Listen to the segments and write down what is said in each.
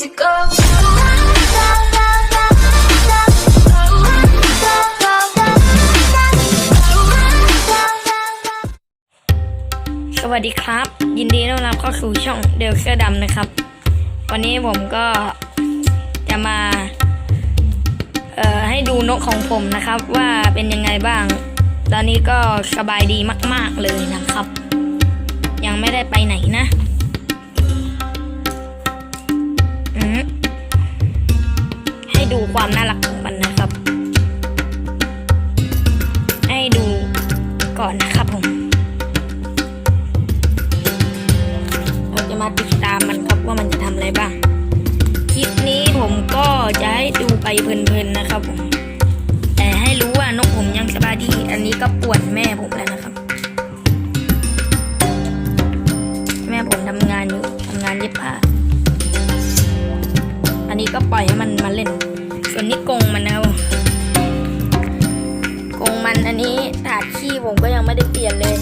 music go. สวัสดีครับ ยินดีต้อนรับเข้าสู่ช่องเดลเสื้อดำนะครับ วันนี้ผมก็จะมา เอ่อให้ดูนกของผมนะครับ ว่าเป็นยังไงบ้าง ตอนนี้ก็สบายดีมาก ๆเลยนะครับ ยังไม่ได้ไปไหนนะ ดูความน่ารักของมันนะครับ ให้ดูก่อนนะครับผมเราจะมาติดตามมันครับว่ามันจะทำอะไรบ้าง คลิปนี้ผมก็จะให้ดูไปเพลินๆนะครับผมแต่ให้รู้ว่านกผมยังสบายดี อันนี้ก็ปวนแม่ผมแล้วนะครับ แม่ผมทำงานอยู่ทำงานเย็บผ้าอันนี้ก็ปล่อยให้มันมาเล่น ส่วนนี้กงมันนะครับกงมันอันนี้ถาดขี้ผมก็ยังไม่ได้เปลี่ยนเลย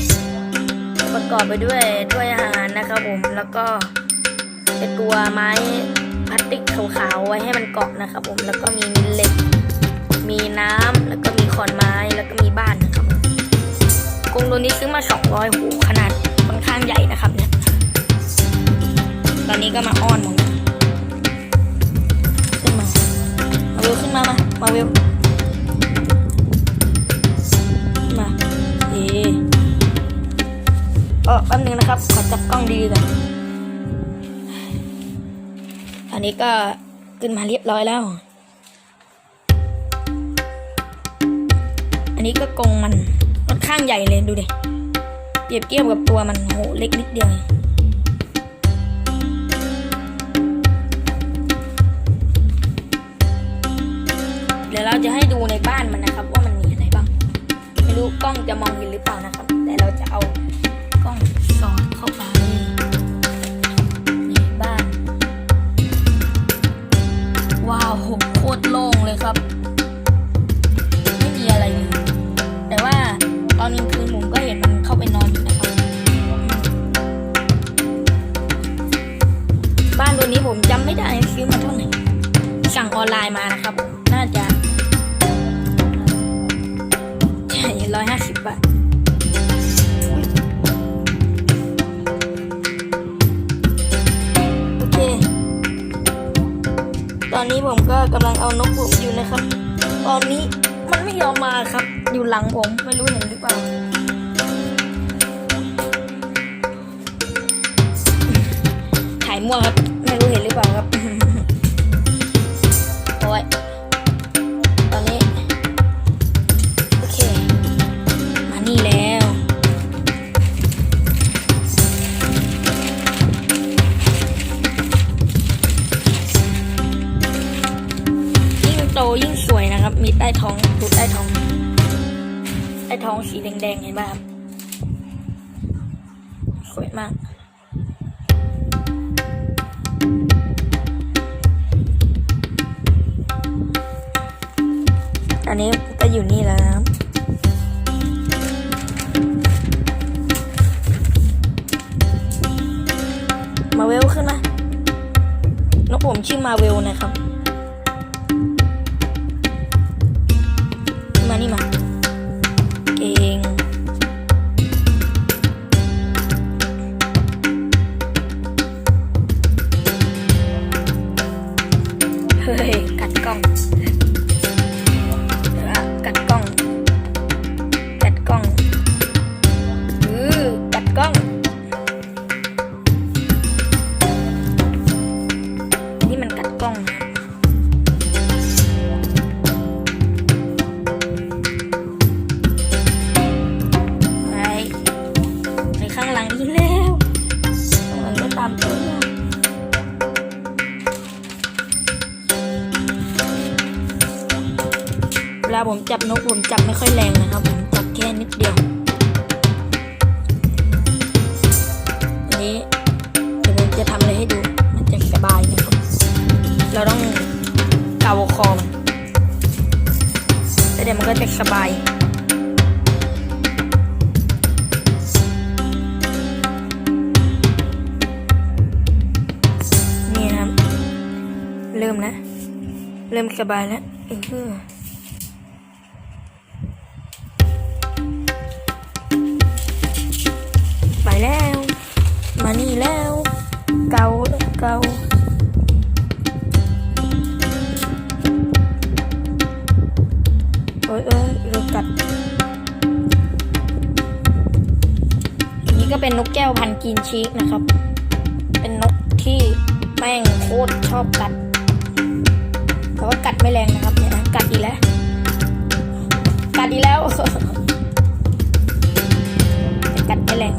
ประกอบไปด้วยถ้วยอาหารนะครับผม แล้วก็ตัวไม้พลาสติกขาวๆไว้ให้มันเกาะนะครับผม แล้วก็มีเหล็ก มีน้ำแล้วก็มีขอนไม้ แล้วก็มีบ้านนะครับกงตัวนี้ซื้อมา 200หูขนาดค่อนข้างใหญ่นะครับเนี่ย ตอนนี้ก็มาอ้อนผม ขึ้นมามา มาเวลมาเอ๊ะเออแป๊บนึงนะครับ ขอจับกล้องดีๆก่อนอันนี้ก็ขึ้นมาเรียบร้อยแล้ว อันนี้ก็กรงมันค่อนข้างใหญ่เลยดูดิเปรียบเทียบกับตัวมันโหเล็กนิดเดียว จะให้ดูในบ้านมันนะครับ ว่ามันมีอะไรบ้าง ไม่รู้กล้องจะมองเห็นหรือเปล่านะ ผมก็กำลังเอานกผมอยู่นะครับ ตอนนี้มันไม่ยอมมาครับ อยู่หลังผมไม่รู้เห็นหรือเปล่าถ่ายมั่วครับ ไม่รู้เห็นหรือเปล่าครับ ใต้ท้องสีแดงๆเห็นไหมครับสวยมากอันนี้ก็อยู่นี่แล้วนะครับมาเวลขึ้นมานกผมชื่อมาเวลนะครับ มานี่มา ฮ้ยาผมจับนกผมจับไม่ค่อยแรงนะครับ ผมจับแค่นิดเดียวอันนี้เดี๋ยวผมจะทำอะไรให้ดู มันจะสบายนะครับ เราต้องเกาคอมันแล้วเดี๋ยวมันก็จะสบายนี่นะครับเริ่มแล้วเริ่มสบายแล้วเออ มานี่แล้ว เกาเกาโอ้ยเอ้ยโดนกัดอันนี้ก็เป็นนกแก้วพันกรีนชีกนะครับ เป็นนกที่แม่งโคตรชอบกัด แต่ว่ากัดไม่แรงนะครับเนี่ยนะกัดอีกแล้ว กัดอีกแล้ว กัดไม่แรง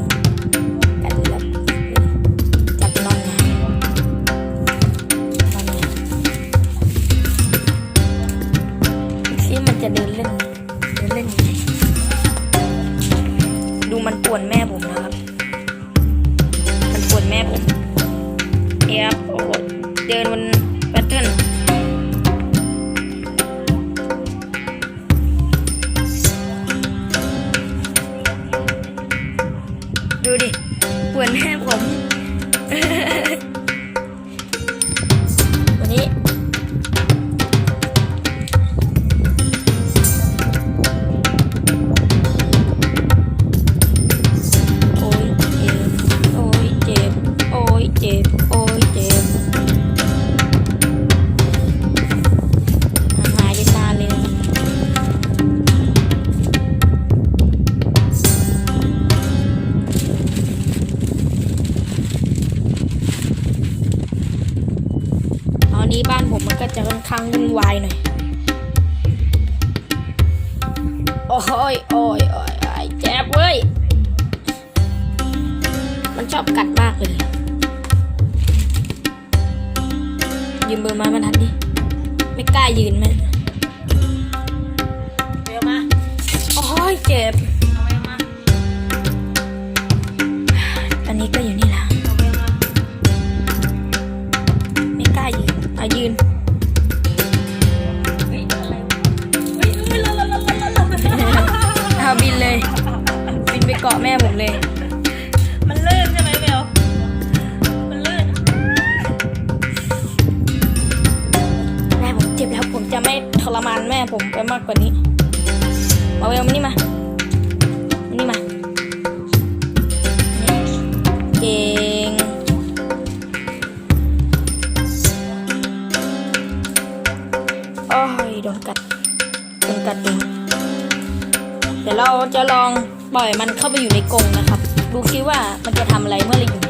นี้บ้านผมมันก็จะค่อนข้างวุ่นวายหน่อย โอ้ยโอ้ยโอ้ยโอ้ยเจ็บเว้ย มันชอบกัดมากเลยยืนเบอร์ไม้บรรทัดดิ ไม่กล้ายืนไหมเร็วมา โอ้ยเจ็บ มันลื่นใช่ไหมเบลมันลื่นแม่ผมเจ็บแล้วผมจะไม่ทรมานแม่ผมไปมากกว่านี้มาเวลมานี่มามานี่มาเก่งโอ้ยโดนกัดโดนกัดเองเดี๋ยวเราจะลอง ปล่อยมันเข้าไปอยู่ในกรงนะครับ ดูคิดว่ามันจะทำอะไรเมื่อเราอยู่ในกรง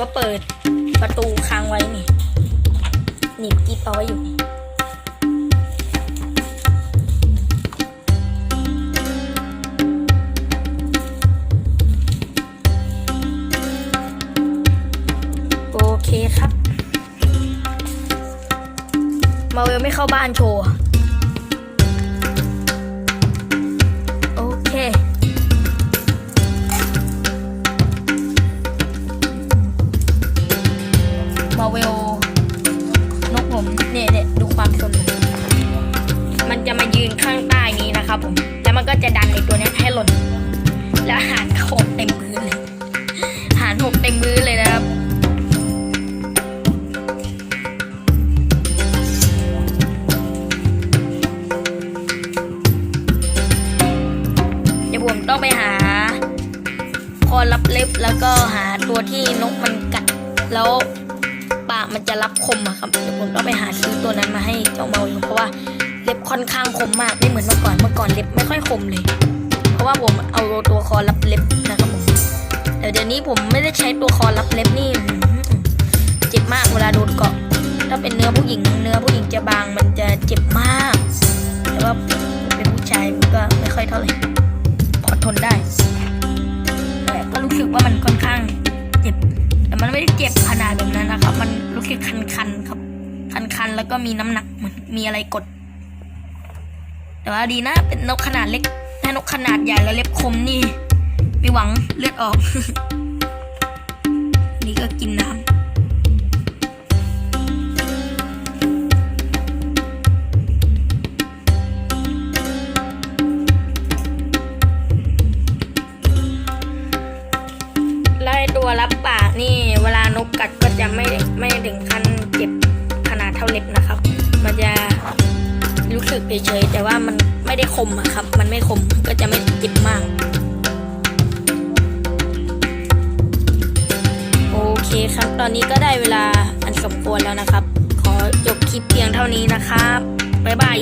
ก็เปิดประตูค้างไว้นี่หนีบกิ๊บเอาไว้อยู่โอเคครับ มาเวลไม่เข้าบ้านโชว์ แล้วปากมันจะรับคมอะครับเดี๋ยวผมต้องไปหาซื้อตัวนั้นมาให้เจ้าเมาอยู่เพราะว่าเล็บค่อนข้างคมมากไม่เหมือนเมื่อก่อนเมื่อก่อนเล็บไม่ค่อยคมเลย เพราะว่าผมเอาตัวคอรับเล็บนะครับผมแต่เดี๋ยวนี้ผมไม่ได้ใช้ตัวคอรับเล็บนี่เจ็บมากเวลาโดนเกาะ ถ้าเป็นเนื้อผู้หญิง เนื้อผู้หญิงจะบางมันจะเจ็บมาก แต่ว่าผมเป็นผู้ชายมันก็ไม่ค่อยเท่าไหร่พอทนได้แต่ก็รู้สึกว่ามันค่อนข้าง มันไม่ได้เจ็บขนาดแบบนั้นนะครับ มันรู้สึกคันๆครับ คันๆแล้วก็มีน้ำหนักเหมือนมีอะไรกด แต่ว่าดีนะ เป็นนกขนาดเล็กถ้านกขนาดใหญ่แล้วเล็บคมนี่ มีหวังเลือดออก นี่ก็กินน้ำ จะไม่ไม่ถึงขั้นเจ็บขนาดเท่าเล็บนะครับ มันจะรู้สึกเฉยๆแต่ว่ามันไม่ได้คมอะครับ มันไม่คมก็จะไม่เจ็บมาก โอเคครับ ตอนนี้ก็ได้เวลาอันสมควรแล้วนะครับ ขอจบคลิปเพียงเท่านี้นะครับบ๊ายบาย